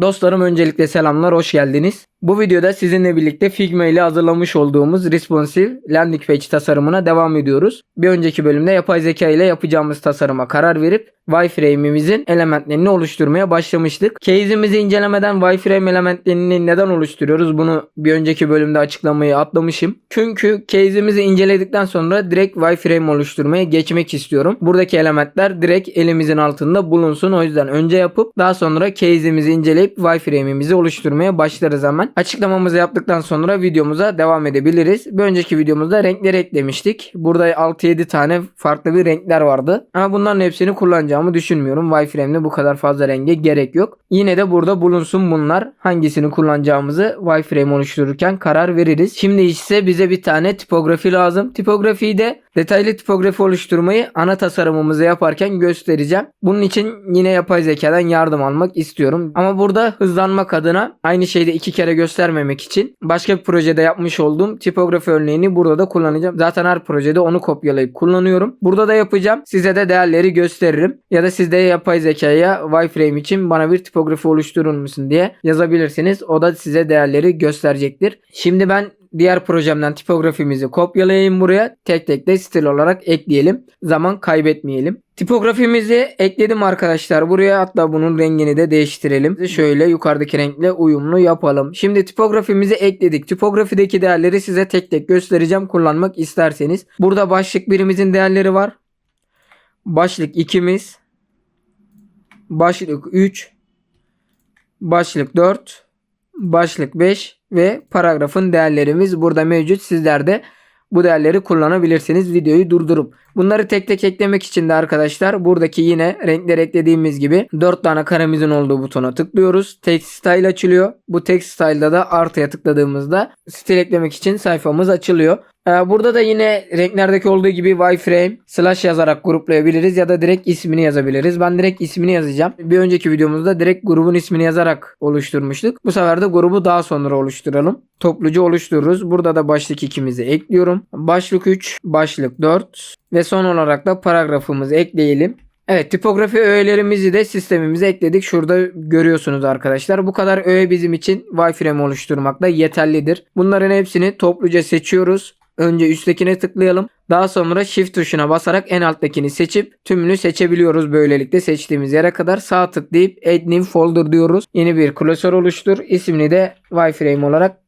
Dostlarım öncelikle selamlar, hoş geldiniz. Bu videoda sizinle birlikte Figma ile hazırlamış olduğumuz responsive landing page tasarımına devam ediyoruz. Bir önceki bölümde yapay zeka ile yapacağımız tasarıma karar verip wireframe'imizin elementlerini oluşturmaya başlamıştık. Case'imizi incelemeden wireframe elementlerini neden oluşturuyoruz? Bunu bir önceki bölümde açıklamayı atlamışım. Çünkü case'imizi inceledikten sonra direkt wireframe oluşturmaya geçmek istiyorum. Buradaki elementler direkt elimizin altında bulunsun. O yüzden önce yapıp daha sonra case'imizi inceleyip wireframe'imizi oluşturmaya başlarız hemen. Açıklamamızı yaptıktan sonra videomuza devam edebiliriz. Bir önceki videomuzda renkleri eklemiştik. Burada 6-7 tane farklı bir renkler vardı. Ama bunların hepsini kullanacağımı düşünmüyorum. Wireframe'de bu kadar fazla renge gerek yok. Yine de burada bulunsun bunlar. Hangisini kullanacağımızı wireframe oluştururken karar veririz. Şimdi ise bize bir tane tipografi lazım. Tipografiyi de detaylı tipografi oluşturmayı ana tasarımımızı yaparken göstereceğim. Bunun için yine yapay zekadan yardım almak istiyorum. Ama burada hızlanmak adına aynı şeyde iki kere göstermemek için başka bir projede yapmış olduğum tipografi örneğini burada da kullanacağım. Zaten her projede onu kopyalayıp kullanıyorum. Burada da yapacağım. Size de değerleri gösteririm. Ya da siz de yapay zekaya wireframe için bana bir tipografi oluşturur musun diye yazabilirsiniz. O da size değerleri gösterecektir. Şimdi ben diğer projemden tipografimizi kopyalayayım buraya. Tek tek de stil olarak ekleyelim. Zaman kaybetmeyelim. Tipografimizi ekledim arkadaşlar. Buraya hatta bunun rengini de değiştirelim. Şöyle yukarıdaki renkle uyumlu yapalım. Şimdi tipografimizi ekledik. Tipografideki değerleri size tek tek göstereceğim kullanmak isterseniz. Burada başlık birimizin değerleri var. Başlık 2'miz. Başlık 3. Başlık 4. Başlık 5 ve paragrafın değerlerimiz burada mevcut. Sizler de bu değerleri kullanabilirsiniz videoyu durdurup. Bunları tek tek eklemek için de arkadaşlar buradaki yine renkler eklediğimiz gibi 4 tane karemizin olduğu butona tıklıyoruz. Text Style açılıyor. Bu Text Style'da da artıya tıkladığımızda stil eklemek için sayfamız açılıyor. Ee, Burada da yine renklerdeki olduğu gibi wireframe slash yazarak gruplayabiliriz ya da direkt ismini yazabiliriz. Ben direkt ismini yazacağım. Bir önceki videomuzda direkt grubun ismini yazarak oluşturmuştuk. Bu sefer de grubu daha sonra oluşturalım. Topluca oluştururuz. Burada da başlık ikimizi ekliyorum. Başlık 3, başlık 4 ve son olarak da paragrafımızı ekleyelim. Evet tipografi öğelerimizi de sistemimize ekledik. Şurada görüyorsunuz arkadaşlar. Bu kadar öğe bizim için wireframe oluşturmakta yeterlidir. Bunların hepsini topluca seçiyoruz. Önce üsttekine tıklayalım. Daha sonra shift tuşuna basarak en alttakini seçip tümünü seçebiliyoruz böylelikle seçtiğimiz yere kadar sağ tıklayıp add new folder diyoruz. Yeni bir klasör oluştur. İsmini de wireframe olarak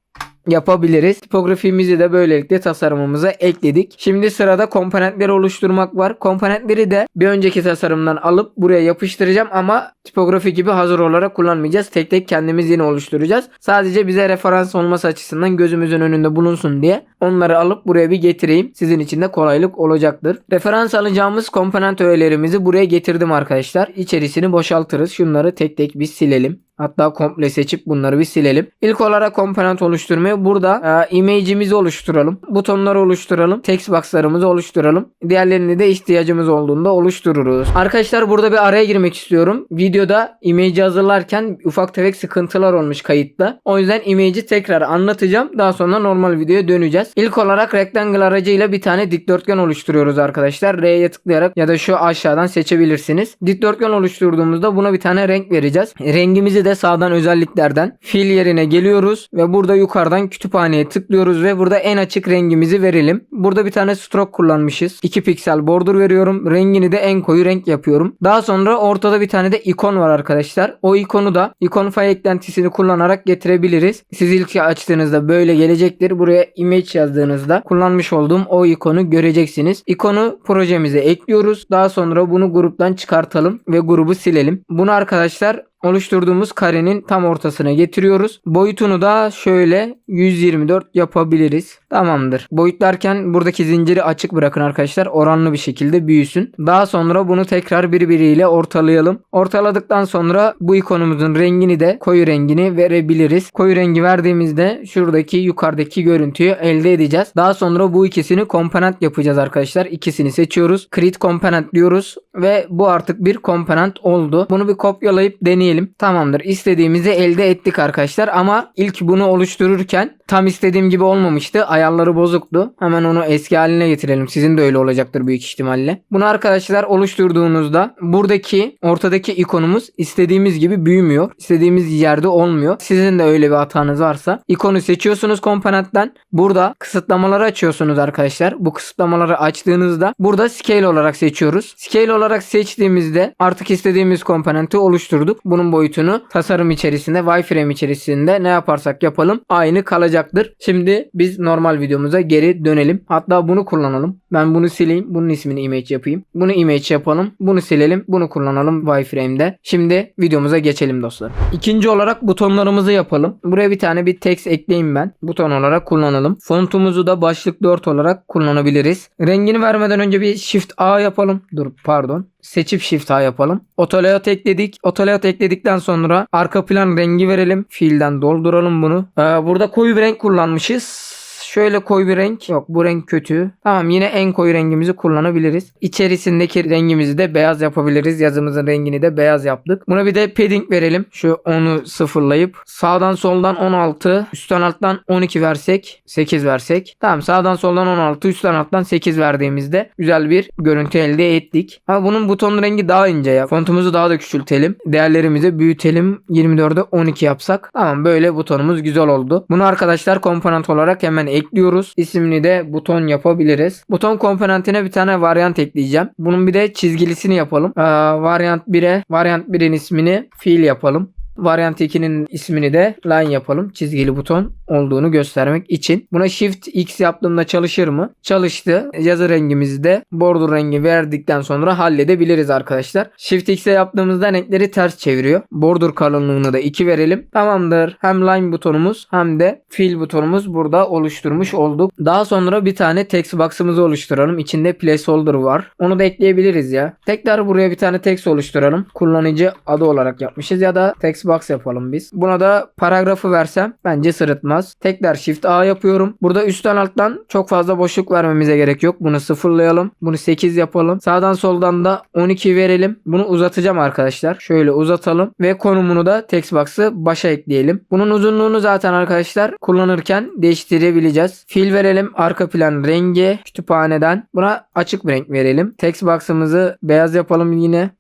yapabiliriz. Tipografimizi de böylelikle tasarımımıza ekledik. Şimdi sırada komponentleri oluşturmak var. Komponentleri de bir önceki tasarımdan alıp buraya yapıştıracağım ama tipografi gibi hazır olarak kullanmayacağız. Tek tek kendimiz yine oluşturacağız. Sadece bize referans olması açısından gözümüzün önünde bulunsun diye onları alıp buraya bir getireyim. Sizin için de kolaylık olacaktır. Referans alacağımız komponent öğelerimizi buraya getirdim arkadaşlar. İçerisini boşaltırız. Şunları tek tek bir silelim. Hatta komple seçip bunları bir silelim. İlk olarak komponent oluşturmayı burada e, image'imizi oluşturalım. Butonları oluşturalım. Text box'larımızı oluşturalım. Diğerlerini de ihtiyacımız olduğunda oluştururuz. Arkadaşlar burada bir araya girmek istiyorum. Videoda image'i hazırlarken ufak tefek sıkıntılar olmuş kayıtta. O yüzden image'i tekrar anlatacağım. Daha sonra normal videoya döneceğiz. İlk olarak rectangle aracıyla bir tane dikdörtgen oluşturuyoruz arkadaşlar. R'ye tıklayarak ya da şu aşağıdan seçebilirsiniz. Dikdörtgen oluşturduğumuzda buna bir tane renk vereceğiz. Rengimizi de sağdan özelliklerden fil yerine geliyoruz ve burada yukarıdan kütüphaneye tıklıyoruz ve burada en açık rengimizi verelim. Burada bir tane stroke kullanmışız. 2 piksel border veriyorum. Rengini de en koyu renk yapıyorum. Daha sonra ortada bir tane de ikon var arkadaşlar. O ikonu da Iconify eklentisini kullanarak getirebiliriz. Siz ilk açtığınızda böyle gelecektir. Buraya image yazdığınızda kullanmış olduğum o ikonu göreceksiniz. İkonu projemize ekliyoruz. Daha sonra bunu gruptan çıkartalım ve grubu silelim. Bunu arkadaşlar oluşturduğumuz karenin tam ortasına getiriyoruz. Boyutunu da şöyle 124 yapabiliriz. Tamamdır. Boyutlarken buradaki zinciri açık bırakın arkadaşlar. Oranlı bir şekilde büyüsün. Daha sonra bunu tekrar birbiriyle ortalayalım. Ortaladıktan sonra bu ikonumuzun rengini de koyu rengini verebiliriz. Koyu rengi verdiğimizde şuradaki yukarıdaki görüntüyü elde edeceğiz. Daha sonra bu ikisini komponent yapacağız arkadaşlar. İkisini seçiyoruz. Create komponent diyoruz ve bu artık bir komponent oldu. Bunu bir kopyalayıp deneyelim. Tamamdır. İstediğimizi elde ettik arkadaşlar ama ilk bunu oluştururken tam istediğim gibi olmamıştı. Ayarları bozuktu. Hemen onu eski haline getirelim. Sizin de öyle olacaktır büyük ihtimalle. Bunu arkadaşlar oluşturduğunuzda buradaki ortadaki ikonumuz istediğimiz gibi büyümüyor. İstediğimiz yerde olmuyor. Sizin de öyle bir hatanız varsa ikonu seçiyorsunuz komponentten. Burada kısıtlamaları açıyorsunuz arkadaşlar. Bu kısıtlamaları açtığınızda burada scale olarak seçiyoruz. Scale olarak seçtiğimizde artık istediğimiz komponenti oluşturduk. Bunun boyutunu tasarım içerisinde, wireframe içerisinde ne yaparsak yapalım aynı kalacaktır. Şimdi biz normal videomuza geri dönelim. Hatta bunu kullanalım. Ben bunu sileyim. Bunun ismini image yapayım. Bunu image yapalım. Bunu silelim. Bunu kullanalım wireframe'de. Şimdi videomuza geçelim dostlar. İkinci olarak butonlarımızı yapalım. Buraya bir tane bir text ekleyeyim ben. Buton olarak kullanalım. Fontumuzu da başlık 4 olarak kullanabiliriz. Rengini vermeden önce bir shift A yapalım. Dur pardon seçip shift A yapalım. Otolayout ekledik. Otolayout ekledikten sonra arka plan rengi verelim. Fiilden dolduralım bunu. Ee, burada koyu bir renk kullanmışız. Şöyle koyu bir renk. Yok bu renk kötü. Tamam yine en koyu rengimizi kullanabiliriz. İçerisindeki rengimizi de beyaz yapabiliriz. Yazımızın rengini de beyaz yaptık. Buna bir de padding verelim. Şu 10'u sıfırlayıp sağdan soldan 16, üstten alttan 12 versek, 8 versek. Tamam sağdan soldan 16, üstten alttan 8 verdiğimizde güzel bir görüntü elde ettik. Ama bunun buton rengi daha ince ya. Fontumuzu daha da küçültelim. Değerlerimizi büyütelim. 24'e 12 yapsak. Tamam böyle butonumuz güzel oldu. Bunu arkadaşlar komponent olarak hemen ekliyoruz. İsmini de buton yapabiliriz. Buton komponentine bir tane varyant ekleyeceğim. Bunun bir de çizgilisini yapalım. Ee, varyant 1'e varyant 1'in ismini fiil yapalım. Varyant 2'nin ismini de line yapalım. Çizgili buton olduğunu göstermek için. Buna Shift X yaptığımda çalışır mı? Çalıştı. Yazı rengimizi de border rengi verdikten sonra halledebiliriz arkadaşlar. Shift X'e yaptığımızda renkleri ters çeviriyor. Border kalınlığını da 2 verelim. Tamamdır. Hem line butonumuz hem de fill butonumuz burada oluşturmuş olduk. Daha sonra bir tane text box'ımızı oluşturalım. İçinde placeholder var. Onu da ekleyebiliriz ya. Tekrar buraya bir tane text oluşturalım. Kullanıcı adı olarak yapmışız ya da text box yapalım biz. Buna da paragrafı versem bence sırıtmaz. Tekrar shift A yapıyorum. Burada üstten alttan çok fazla boşluk vermemize gerek yok. Bunu sıfırlayalım. Bunu 8 yapalım. Sağdan soldan da 12 verelim. Bunu uzatacağım arkadaşlar. Şöyle uzatalım ve konumunu da text box'ı başa ekleyelim. Bunun uzunluğunu zaten arkadaşlar kullanırken değiştirebileceğiz. Fil verelim. Arka plan rengi kütüphaneden. Buna açık bir renk verelim. Text box'ımızı beyaz yapalım yine.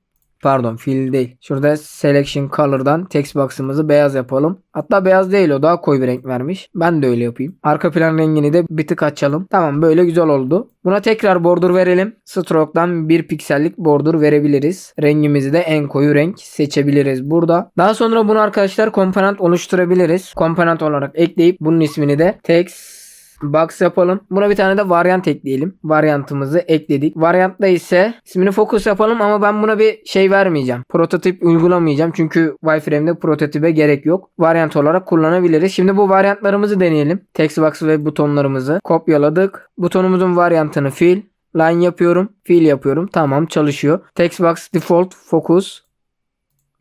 Pardon fill değil. Şurada selection color'dan text box'ımızı beyaz yapalım. Hatta beyaz değil o daha koyu bir renk vermiş. Ben de öyle yapayım. Arka plan rengini de bir tık açalım. Tamam böyle güzel oldu. Buna tekrar border verelim. Stroke'dan bir piksellik border verebiliriz. Rengimizi de en koyu renk seçebiliriz burada. Daha sonra bunu arkadaşlar komponent oluşturabiliriz. Komponent olarak ekleyip bunun ismini de text box yapalım. Buna bir tane de varyant ekleyelim. Varyantımızı ekledik. Varyantta ise ismini focus yapalım ama ben buna bir şey vermeyeceğim. Prototip uygulamayacağım. Çünkü wireframe'de prototipe gerek yok. Varyant olarak kullanabiliriz. Şimdi bu varyantlarımızı deneyelim. Text box ve butonlarımızı kopyaladık. Butonumuzun varyantını fill. Line yapıyorum. Fill yapıyorum. Tamam çalışıyor. Text box default focus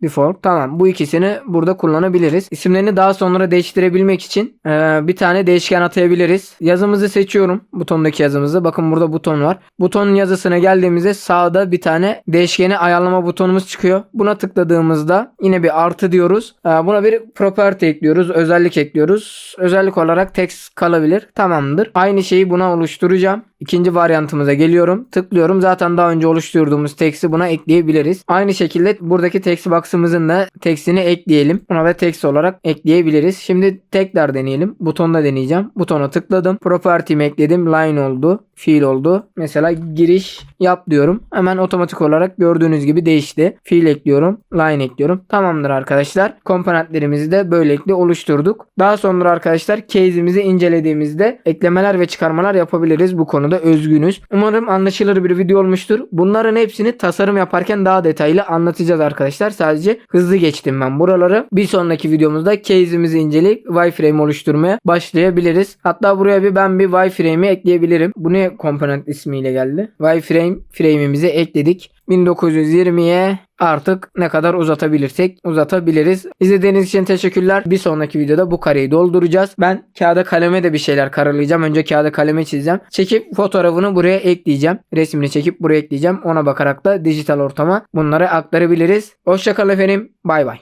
Default. Tamam. Bu ikisini burada kullanabiliriz. İsimlerini daha sonra değiştirebilmek için e, bir tane değişken atayabiliriz. Yazımızı seçiyorum. Butondaki yazımızı. Bakın burada buton var. Butonun yazısına geldiğimizde sağda bir tane değişkeni ayarlama butonumuz çıkıyor. Buna tıkladığımızda yine bir artı diyoruz. E, buna bir property ekliyoruz. Özellik ekliyoruz. Özellik olarak text kalabilir. Tamamdır. Aynı şeyi buna oluşturacağım. İkinci varyantımıza geliyorum. Tıklıyorum. Zaten daha önce oluşturduğumuz text'i buna ekleyebiliriz. Aynı şekilde buradaki text box'ımızın da text'ini ekleyelim. Buna da text olarak ekleyebiliriz. Şimdi tekrar deneyelim. Butonda deneyeceğim. Butona tıkladım. Property'mi ekledim. Line oldu. Fiil oldu. Mesela giriş yap diyorum. Hemen otomatik olarak gördüğünüz gibi değişti. Fiil ekliyorum. Line ekliyorum. Tamamdır arkadaşlar. Komponentlerimizi de böylelikle oluşturduk. Daha sonra arkadaşlar case'imizi incelediğimizde eklemeler ve çıkarmalar yapabiliriz bu konuda özgünüz. Umarım anlaşılır bir video olmuştur. Bunların hepsini tasarım yaparken daha detaylı anlatacağız arkadaşlar. Sadece hızlı geçtim ben buraları. Bir sonraki videomuzda case'imizi inceleyip wireframe oluşturmaya başlayabiliriz. Hatta buraya bir ben bir wireframe'i ekleyebilirim. Bu ne komponent ismiyle geldi? Wireframe frame'imizi ekledik. 1920'ye artık ne kadar uzatabilirsek uzatabiliriz. İzlediğiniz için teşekkürler. Bir sonraki videoda bu kareyi dolduracağız. Ben kağıda kaleme de bir şeyler karalayacağım. Önce kağıda kaleme çizeceğim. Çekip fotoğrafını buraya ekleyeceğim. Resmini çekip buraya ekleyeceğim. Ona bakarak da dijital ortama bunları aktarabiliriz. Hoşçakalın efendim. Bay bay.